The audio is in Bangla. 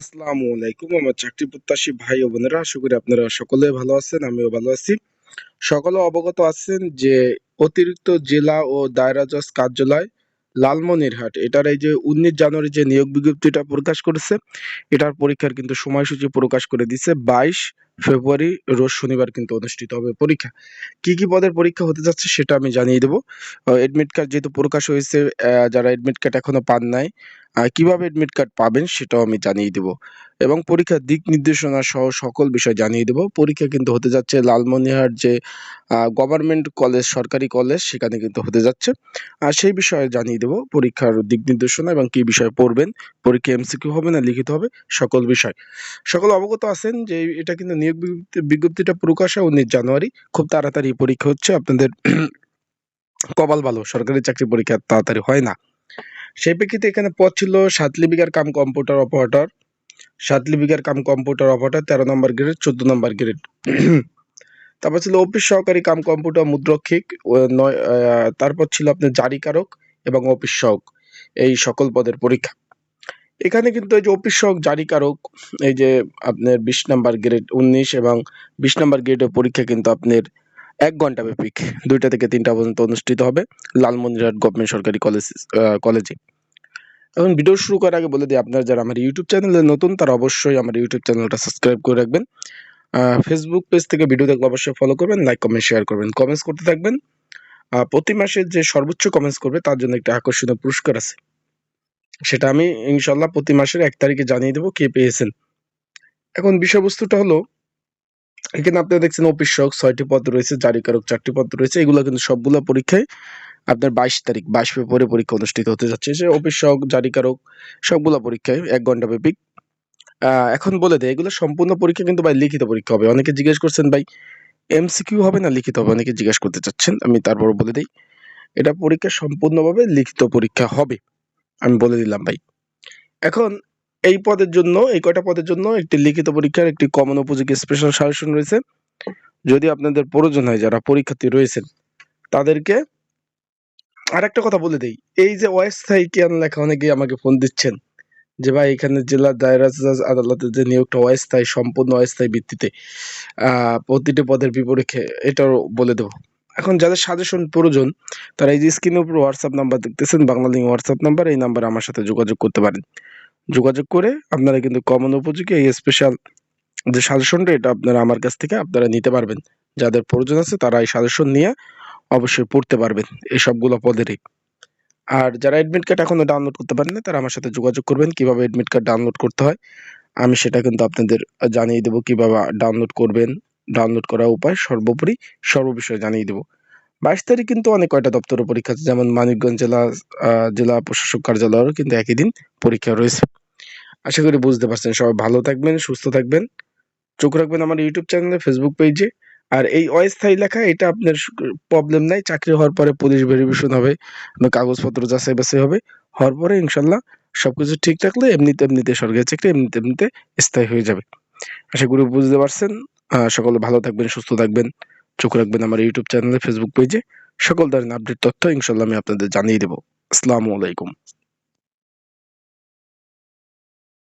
আসসালামু আলাইকুম। আমার চাকরি প্রত্যাশী ভাই ও বোনেরা, আশা করি আপনারা সকলে ভালো আছেন, আমিও ভালো আছি। সকলে অবগত আছেন যে অতিরিক্ত জেলা ও দায়রা জজ কার্যালয় লালমনিরহাট। এটার এই যে উনিশ জানুয়ারি যে নিয়োগ বিজ্ঞপ্তিটা প্রকাশ করেছে, এটার পরীক্ষার কিন্তু সময়সূচি প্রকাশ করে দিছে বাইশ ফেব্রুয়ারি রোজ শনিবার কিন্তু অনুষ্ঠিত হবে পরীক্ষা। কি কি পদের পরীক্ষা হতে যাচ্ছে সেটা আমি জানিয়ে দেবো। এডমিট কার্ড যেহেতু প্রকাশ হয়েছে যারা এডমিট কার্ড এখনও পান নাই কীভাবে এডমিট কার্ড পাবেন সেটাও আমি জানিয়ে দেবো। এবং পরীক্ষার দিক নির্দেশনা সহ সকল বিষয় জানিয়ে দেবো। পরীক্ষা কিন্তু হতে যাচ্ছে লালমনিরহাট যে গভর্নমেন্ট কলেজ সরকারি কলেজ সেখানে কিন্তু হতে যাচ্ছে। আর সেই বিষয়ে জানিয়ে দেবো পরীক্ষার দিক নির্দেশনা এবং কি বিষয়ে পড়বেন, পরীক্ষা এমসিকিউ হবে না লিখিত হবে, সকল বিষয়। সকল অবগত আছেন যে এটা কিন্তু নিয়োগ বিজ্ঞপ্তি- বিজ্ঞপ্তিটা প্রকাশ হয় উনিশ জানুয়ারি। খুব তাড়াতাড়ি পরীক্ষা হচ্ছে, আপনাদের কপাল ভালো, সরকারি চাকরি পরীক্ষা তাড়াতাড়ি হয় না। সেই প্রেক্ষিতে এখানে পদ ছিল সাত লিপিকার কাম কম্পিউটার অপারেটর। সাত লিপিকার কাম কম্পিউটার অপারেটর তেরো নম্বর গ্রেড চোদ্দ নম্বর গ্রেড তারপর ছিল অফিস সহকারী কাম কম্পিউটার মুদ্রক্ষিক নয় তারপর ছিল আপনার জারিকারক এবং অফিস সহক, এই সকল পদের পরীক্ষা। এখানে কিন্তু এই যে অফিস সহক, জারিকারক, এই যে আপনার বিশ নাম্বার গ্রেড উনিশ এবং বিশ নাম্বার গ্রেডের পরীক্ষা কিন্তু আপনার এক ঘণ্টা ব্যাপিক দুইটা থেকে তিনটা পর্যন্ত অনুষ্ঠিত হবে লালমনিরহাট গভর্নমেন্ট সরকারি কলেজ কলেজে। এখন ভিডিও শুরু করার আগে বলে দিই, আপনারা যারা আমার ইউটিউব চ্যানেলে নতুন, তারা অবশ্যই আমার ইউটিউব চ্যানেলটা সাবস্ক্রাইব করে রাখবেন। ফেসবুক পেজ থেকে ভিডিও দেখলে অবশ্যই ফলো করবেন লাইক কমেন্ট শেয়ার করবেন। কমেন্টস করতে থাকবেন। প্রতি মাসে যে সর্বোচ্চ কমেন্টস করবে, তার জন্য একটা আকর্ষণীয় পুরস্কার আছে। সেটা আমি ইনশাল্লাহ প্রতি মাসের এক তারিখে জানিয়ে দেবো কে পেয়েছেন। এখন বিষয়বস্তুটা হলো, এখানে আপনারা দেখছেন অফিস সহক ছয়টি পদ রয়েছে, জারিকারক চারটি পদ রয়েছে, এগুলো কিন্তু সবগুলো পরীক্ষায় আপনার বাইশ তারিখ, বাইশ ফেব্রুয়ারি পরীক্ষা অনুষ্ঠিত হতে যাচ্ছে। যে অফিস সহক, জারিকারক সবগুলো পরীক্ষায় এক ঘণ্টা ব্যাপিক এখন বলে দেয়, এগুলো সম্পূর্ণ পরীক্ষা কিন্তু ভাই লিখিত পরীক্ষা হবে। অনেকে জিজ্ঞেস করছেন, ভাই, এমসিকিউ হবে না লিখিত? হবে অনেকে জিজ্ঞেস করতে চাচ্ছেন, আমি তারপর বলে দিই, এটা পরীক্ষা সম্পূর্ণভাবে লিখিত পরীক্ষা হবে। আমি বলে দিলাম, ভাই, এখন এই পদের জন্য, এই কয়টা পদের জন্য একটি লিখিত পরীক্ষার একটি কমন উপযোগী স্পেশাল সাজেশন রয়েছে। যদি আপনাদের প্রয়োজন হয়, যারা পরীক্ষার্থী রয়েছেন, তাদেরকে আর একটা কথা বলে দেই। এই যে অস্থায়ী জ্ঞান লেখা অনেকে আমাকে ফোন দিচ্ছেন যে, ভাই, এখানে জেলা দায়রা জজ আদালতের যে নিয়োগটা অস্থায়ী সম্পূর্ণ অস্থায়ী ভিত্তিতে প্রতিটি পদের বিপরীতে এটাও বলে দেবো। এখন যাদের সাজেশন প্রয়োজন, তারা এই যে স্ক্রিনের উপর হোয়াটসঅ্যাপ নাম্বার দেখতেছেন, বাংলা লিঙ্ক হোয়াটসঅ্যাপ নাম্বার এই নাম্বারে আমার সাথে যোগাযোগ করতে পারেন। যোগাযোগ করে আপনারা কিন্তু কমন উপযোগী এই স্পেশাল যে সাজেশনটা এটা আপনারা আমার কাছ থেকে আপনারা নিতে পারবেন। যাদের প্রয়োজন আছে, তারা এই সাজেশন নিয়ে অবশ্যই পড়তে পারবেন এই সবগুলো পদেরই। আর যারা অ্যাডমিট কার্ড এখনও ডাউনলোড করতে পারেন না তারা আমার সাথে যোগাযোগ করবেন, কীভাবে অ্যাডমিট কার্ড ডাউনলোড করতে হয়। আমি সেটা কিন্তু আপনাদের জানিয়ে দেবো, কীভাবে ডাউনলোড করবেন ডাউনলোড করার উপায় সর্বোপরি সর্ববিষয়ে জানিয়ে দেবো। বাইশ তারিখ কিন্তু অনেক কয়টা দপ্তরের পরীক্ষা আছে, যেমন মানিকগঞ্জ জেলা জেলা প্রশাসক কার্যালয়েরও কিন্তু একই দিন পরীক্ষা রয়েছে। আশা করি বুঝতে পারছেন, সবাই ভালো থাকবেন, সুস্থ থাকবেন। চোখ রাখবেন আমার ইউটিউব চ্যানেলে ফেসবুক পেজে আর এই অস্থায়ী লেখা, এটা আপনার প্রবলেম নাই। চাকরি হওয়ার পরে পুলিশ ভেরিফিকেশন হবে কাগজপত্র যাচাই বাছাই হবে। হওয়ার পরে ইনশাল্লাহ সবকিছু ঠিক থাকলে এমনিতে এমনিতে সরকারি চাকরি এমনিতে এমনিতে স্থায়ী হয়ে যাবে। আশা করি বুঝতে পারছেন। সকলে ভালো থাকবেন, সুস্থ থাকবেন। চোখ রাখবেন আমার ইউটিউব চ্যানেলে ফেসবুক পেজে সকল ধরনের আপডেট তথ্য ইনশাল্লাহ আমি আপনাদের জানিয়ে দেবো। আসসালামু আলাইকুম।